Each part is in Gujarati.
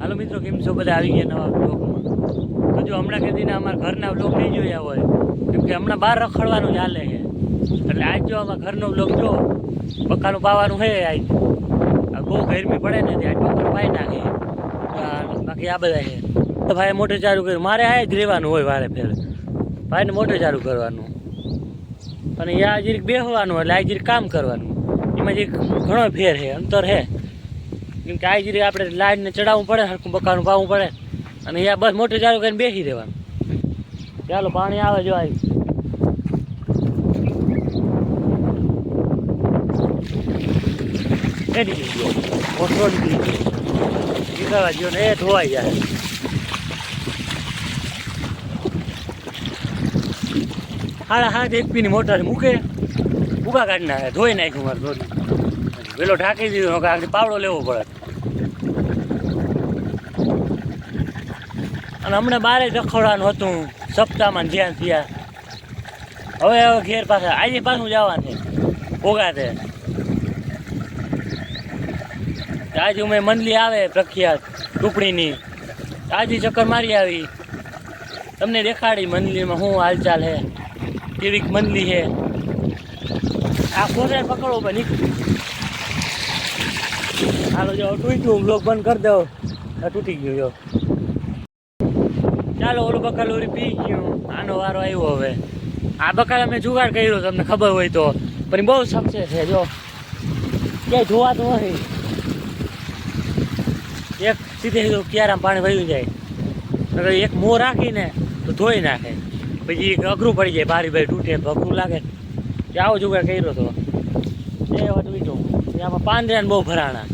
હાલો મિત્રો, કેમ છો? બધા આવી ગયા નવા બ્લોગમાં તો જો હમણાં કીધીને અમારા ઘરના બ્લોગ નહીં જોયા હોય. કેમ કે હમણાં બહાર રખડવાનું ચાલે છે. એટલે આજ જો અમારા ઘરનો બ્લોગ જો બકાનું પાવાનું છે આજ. આ બહુ ગરમી પડે ને ત્યાં ટોકર પાઈ નાખે. બાકી આ બધા છે. તો ભાઈ મોટર ચાલુ કર્યું. મારે આ જ રહેવાનું હોય વારે ફેર. ભાઈને મોટર ચાલુ કરવાનું. અને યા જરીક બેસવાનું એટલે આ જરીક કામ કરવાનું. એમાં જે ઘણો ફેર છે, અંતર છે. કેમ કે આ જરીક આપણે લાઈનને ચડાવવું પડે, હરખું બકાનું પાવું પડે. અને અહીંયા બસ મોટું ચાલુ કરીને બેસી રહેવાનું. ચાલો, પાણી આવે જો આવી નીકળી ગયો. એ ધોવાઈ જાય. હાડા હાથ એક પીની મોટર મૂકે. ઊભા કાઢી નાખે, ધોઈ નાખ્યું મારે ધોરી વેલો ઢાંકી દીધો આગળ પાવડો લેવો પડે. અને હમણાં બારે રખોડવાનું હતું, સપ્તાહમાં જ્યાં ત્યાં. હવે હવે ઘેર પાછા, આજે પાછું જવાનું ભોગાતે. આજે ઉમે મંદલી આવે પ્રખ્યાત ટુકડીની. આજે ચક્કર મારી આવી. તમને દેખાડી મંડલીમાં શું હાલચાલ છે, કેવીક મંડલી છે. આ ખોરે પકડો પણ નીકળી. હાલો જો તૂટ્યું બ્લોક બંધ કરી દો તૂટી ગયું, જો. ચાલો, ઓલું બકાલ ઓરી પી ગયું. આનો વારો આવ્યો હવે. આ બકાલ અમે જુગાડ કર્યો, તમને ખબર હોય તો. પણ બહુ સક્સેસ છે, જો. ક્યાંય જોવાતું નહીં એક સીધે સીધું ક્યારામાં પાણી વહ્યું જાય. એક મોં રાખીને તો ધોઈ નાખે. પછી અઘરું પડી જાય, બારી બારી તૂટે તો અઘરું લાગે. કે આવો જુગાડ કર્યો તો. એ વાત બીજું આમાં પાંદરાને બહુ ભરાણા.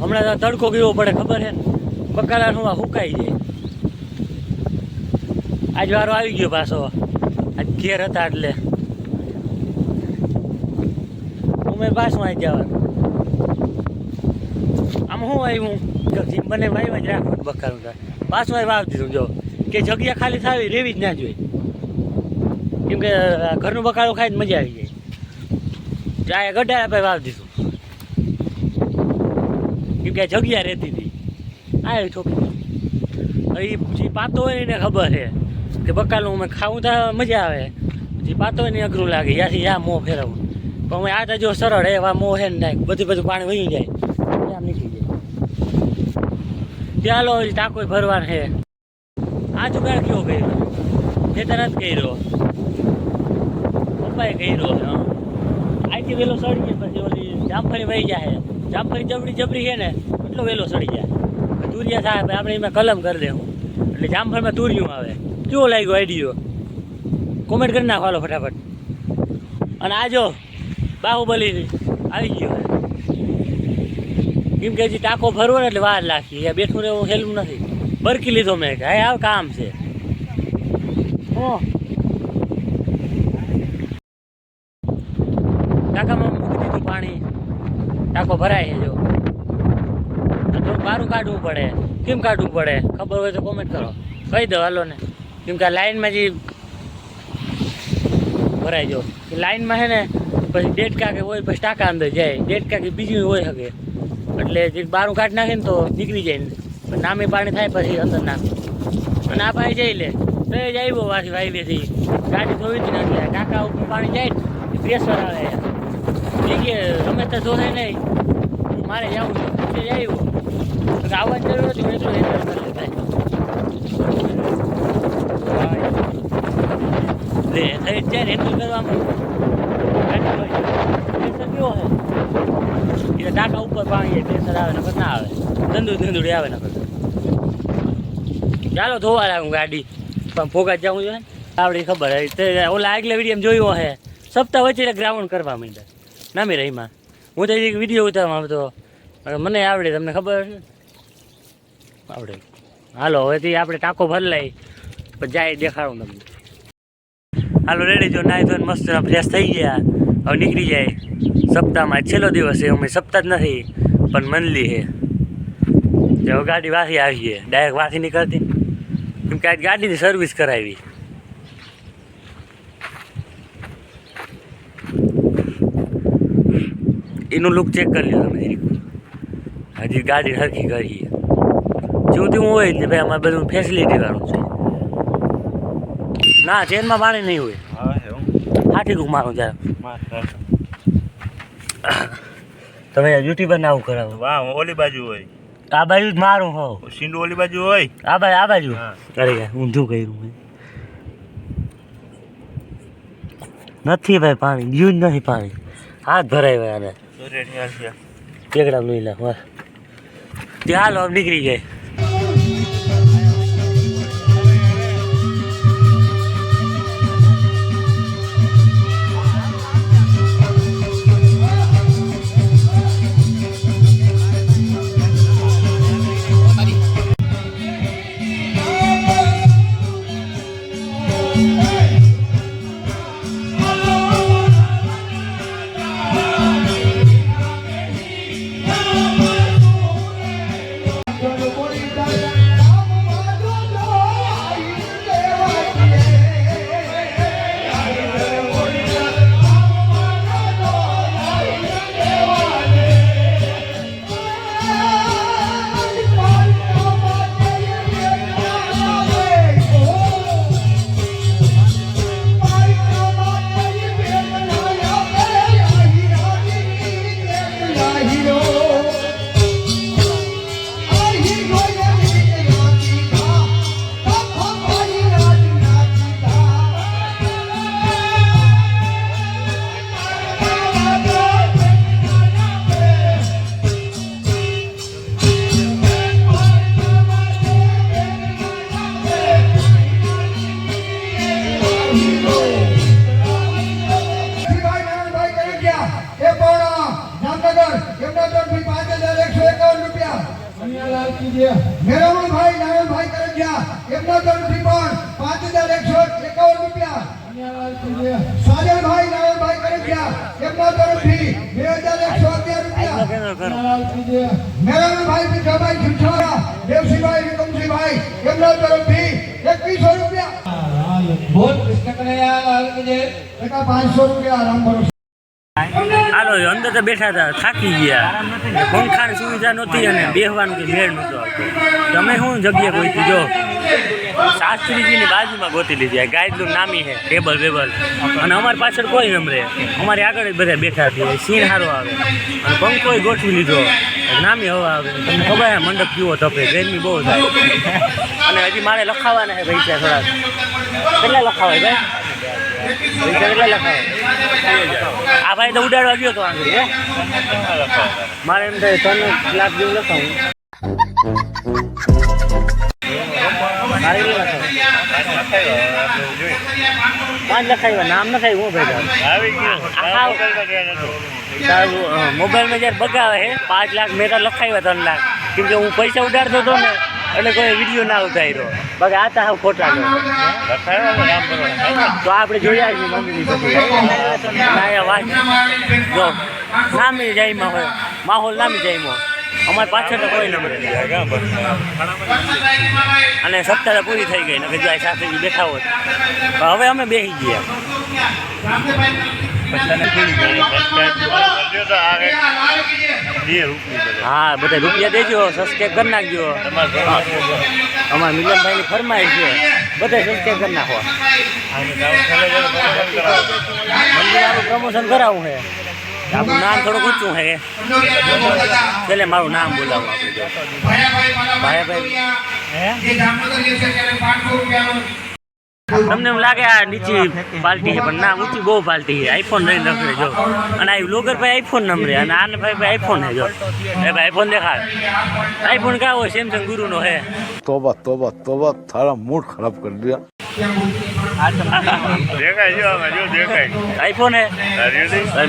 હમણાં તડકો કેવો પડે, ખબર છે બકાલાનું આ સુકાઈ જાય. આજ વારો આવી ગયો પાછો. આજ ઘેર હતા એટલે. ઉમેર પાછું આવી જવાનું. આમ શું આવ્યું? મને વાવ્યા જ રાખવાનું બકાલું થાય પાછું આવી વાવી દીધું જો. કે જગ્યા ખાલી થાવી, રેવી જ ના જોઈએ. કેમ કે ઘરનું બકાલું ખાઈને મજા આવી જાય. ચાય ગઢા આપણે વાવી દીધું કેમ કે જગ્યા રહેતી હતી. આ છોકરી હવે જે પાતો હોય એને ખબર છે. કે બકાલું અમે ખાવું તો મજા આવે. જે પાતો હોય ને અઘરું લાગે. યાથી યા મોં ફેરવવું. પણ અમે આ તો જો સરળ એવા મોં હે ને નાખ બધું બધું પાણી વહી જાય. આમ નીકળી જાય. ચાલો હજી ટાંકો ભરવાનું છે. આ જુગાડ કયો કર્યો? ખેતર જ કર્યો. પપ્પાએ કર્યો છે હં. આથી વેલો સડી પછી ઓલી જામફળી વહી જાય. જામફળી જબરી જબરી છે ને, એટલો વહેલો સડી જાય. તુરિયા થાય આપણે એમાં કલમ કરી દેવું. એટલે જામફળમાં તુરિયું આવે. કેવો લાગ્યો આઈડિયો કોમેન્ટ કરી નાખો હાલો ફટાફટ. અને આ જો બાહુબલી આવી ગયો કેમ કે હજી ટાંકો ભરવો ને એટલે વાર લાગી. બેઠું રહેવું હેલું નથી. બરકી લીધો મેં હા, આવ કામ છે. ઓહ ટાંકામાં મૂકી દીધું પાણી ભરાય છે જો. બારું કાઢવું પડે. કેમ કાઢવું પડે? ખબર હોય તો કોમેન્ટ કરો. કહી દો હાલો ને. કેમ કે લાઈનમાં જે ભરાય જો. લાઈનમાં છે ને, પછી ડેટ કે હોય, પછી ટાંકા અંદર જાય. ડેટ કે બીજું હોય શકે એટલે જે બારું કાઢી નાખે ને તો નીકળી જાય ને. નામે પાણી થાય પછી અંદર નાખે અને આ ભાઈ જઈ લે. તો એ જ આવ્યો પાછી હાઈવેથી ગાડી ધોવી હતી ને ટાંકા ઉપર પાણી જાય પ્રેશર આવે. એ કે અમે તો જોશે નહીં મારે જવું છે આવ્યું. આવવાની જરૂર નથી એટલું હેન્ડલ કરી લેતા એટલે ટાંકા ઉપર પાણી પ્રેશર આવે, નકર ના આવે. ધંધુ ધંધુડી આવે, નકર. ચાલો ધોવા લાગું ગાડી. પણ ફોગા જવું જોઈએ ને. આવડી ખબર ઓલા આગલે વીડિયો જોયું હે. સપ્તાહ વચ્ચે ગ્રાઉન્ડ કરવા માંડ્યા. નામી રહીમાં હું તો એક વીડિયો ઉતારવા આવતો મને આવડે, તમને ખબર આવડે. હાલો, હવેથી આપણે ટાંકો ભરી પછી જાય દેખાડું તમને. હાલો રેડી જો નાઈ ધોઈને મસ્ત ફ્રેશ થઈ ગયા. હવે નીકળી જાય. સપ્તાહમાં છેલ્લો દિવસ છે, અમે સપ્તાહ જ નથી, પણ મનલી છે. જો ગાડી વાસી આવી છે ડાયરેક્ટ વાસી નીકળતી. કેમ કે આજ ગાડીની સર્વિસ કરાવી. એનું લુક ચેક કરી લો તમે હજી ગાડી સરખી કરીએ જેવું તેવું હોય એટલે ભાઈ અમારે બધું ફેસિલિટી વાળું છે. ના ચેનમાં પાણી નહીં હોય. હાથી કુક મારું જાય તમે યુટ્યુબર ના આવું કરાવો. વાહ ઓલી બાજુ હોય. આ બાજુ જ મારું હો સિંડુ ઓલી બાજુ હોય? આ બાજુ આ બાજુ. અરે ઊંધું કર્યું મેં. નથી ભાઈ પાણી ગયું જ નથી પાણી. હાથ ભરાય ભાઈ આને. ટેકડા નહીં લે વાહ. ત્યાં હાલો નીકળી જાય. જામનગર એમના તરફથી પાંચ હજાર એકસો એકાવન રૂપિયા મેરામણભાઈ નારાયણભાઈ કરેડિયા, એમના તરફથી પણ પાંચ હજાર એકસો એકાવન રૂપિયા સાજલભાઈ નારાયણભાઈ કરેડિયા, એમના તરફથી બે હજાર એકસો અગિયાર રૂપિયા મેરામણભાઈ ભીખાભાઈ જુઠ્ઠારા, દેવસિંહભાઈ વિક્રમસિંહભાઈ, એમના તરફથી એકવીસો રૂપિયા બોલ કૃષ્ણ કનૈયા લાલ કી જય. એકા પાંચસો રૂપિયા રામ ભરોસે હાલો અંદર તો બેઠા હતા, થાકી ગયા. પંખાની સુવિધા નહોતી અને બેહવાનું કે મેળ નહોતો તમે શું જગ્યા ગોતી જો, શાસ્ત્રીજીની બાજુમાં ગોતી લીધી. ગાયદનું નામી છે ટેબલ વેબલ અને અમારી પાછળ કોઈ નમરે અમારી આગળ બધા બેઠા હતી સીન સારો આવે. અને પંખો ગોઠવી લીધો. નામી હવા આવે. તમને ખબર છે, મંડપ કેવો તપે. ગરમી બહુ થાય. અને હજી મારે લખાવાના છે પૈસા થોડાક. કેટલા લખાવાય ભાઈ? આ ભાઈ તો ઉડાડવા ગયો તો આંગળી મારે એમ થાય ત્રણ લાખ જેવું લખાવું. મારે પાંચ લખાવ્યા નામ લખાવ્યું હું ભાઈ મોબાઈલમાં જ્યારે બગાવે છે પાંચ લાખ મેં તો લખાવ્યા ત્રણ લાખ. કેમ કે હું પૈસા ઉડાડતો હતો ને એટલે કોઈ વીડિયો ના ઉતાર્યો. બાકી આ તો હાવ ખોટા તો આપણે જોયા ના વાત. જો, નામી જાયમાં હોય. માહોલ નામી જાયમાં. અમારી પાછળ તો કોઈ નંબર અને સપ્તાહ પૂરી થઈ ગઈ ને જો આ સાથે બેઠા હોત હવે અમે બેસી ગયા. હા બધા રૂપિયા દેજો સબસ્ક્રાઈબ કરી નાખજો. અમારા મિલનભાઈની ફરમાય છે બધા સબસ્ક્રાઈબ કરી નાખો. મંદિરનું પ્રમોશન કરાવવું છે આપણું નામ થોડુંક ઊંચું છે એટલે મારું નામ બોલાવું આપણે જો તમને એમ લાગે આ નીચી પાલટી છે, પણ ના, ઊંચી બહુ પાલટી છે. આઈફોન લઈને રખડે, જો. અને આ વ્લોગર ભાઈ આઈફોન નમરે અને આને ભાઈ ભાઈ આઈફોન હે જો. એ ભાઈ આઈફોન દેખાડ. આઈફોન કાવો સેમસંગ ગુરુનો હે તોબા તોબા તોબા, તારા મૂડ ખરાબ કરી દીધા દેખાય જો આમાં જો દેખાય. આઈફોન? હે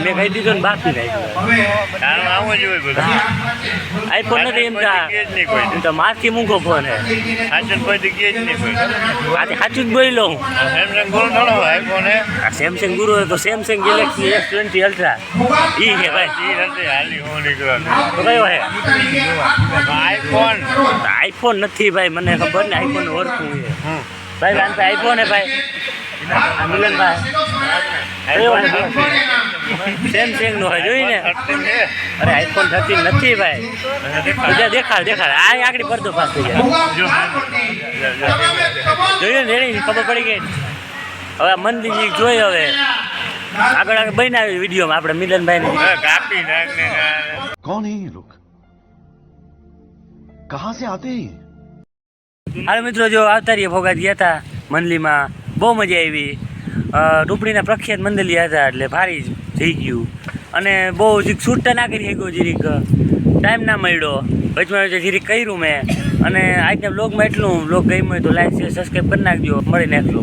મેં કહી દીધું ને બાકી રાખ્યું આનું આવું જ હોય બધું? આઈફોન નથી એમ તો એમ મારથી મૂંગો ફોન. હે કોઈ નહીં કોઈ? આજે સાચું જ બોલી લઉં સેમસંગ ગુરુ આઈફોન. હે સેમસંગ ગુરુ હોય તો Samsung Galaxy S twenty Ultra ઈ છે ભાઈ. ઈ નથી હાલી હું નીકળવાનું. કયો હે આઈફોન. આઈફોન નથી ભાઈ મને ખબર ને આઈફોન ઓળખું છે. ભાઈ ભાઈ આઈફોન ને ભાઈ. આંદોલન ભાઈ. સેમસંગ નો હોય જોઈને અરે આઈફોન થતી નથી ભાઈ. બીજા દેખાડ દેખાડ. આ આગળ પડતો પાસ જોયું ને એની પડી ગઈ. હવે મંદિર જોઈ હવે. આગળ આગળ બનાવી વિડીયોમાં આપણે મિલનભાઈ કોણ કહા સે આતે હાલ મિત્રો, જો આવતા રહીએ ગયા હતા મંદલીમાં બહુ મજા આવી. ટુપડીના પ્રખ્યાત મંદલી હતા, એટલે ભારી થઈ ગયું. અને બહુ જીક છૂટતા ના કરી શક્યો જીરીક. ટાઈમ ના મળ્યો. વચમાં વચ્ચે જીરીક કર્યું મેં. અને આજના બ્લોગમાં એટલું બ્લોગ ગમ્યું હોય તો લાઈક શેર સબસ્ક્રાઈબ કરી નાખજો. મળી નેક્સ્ટ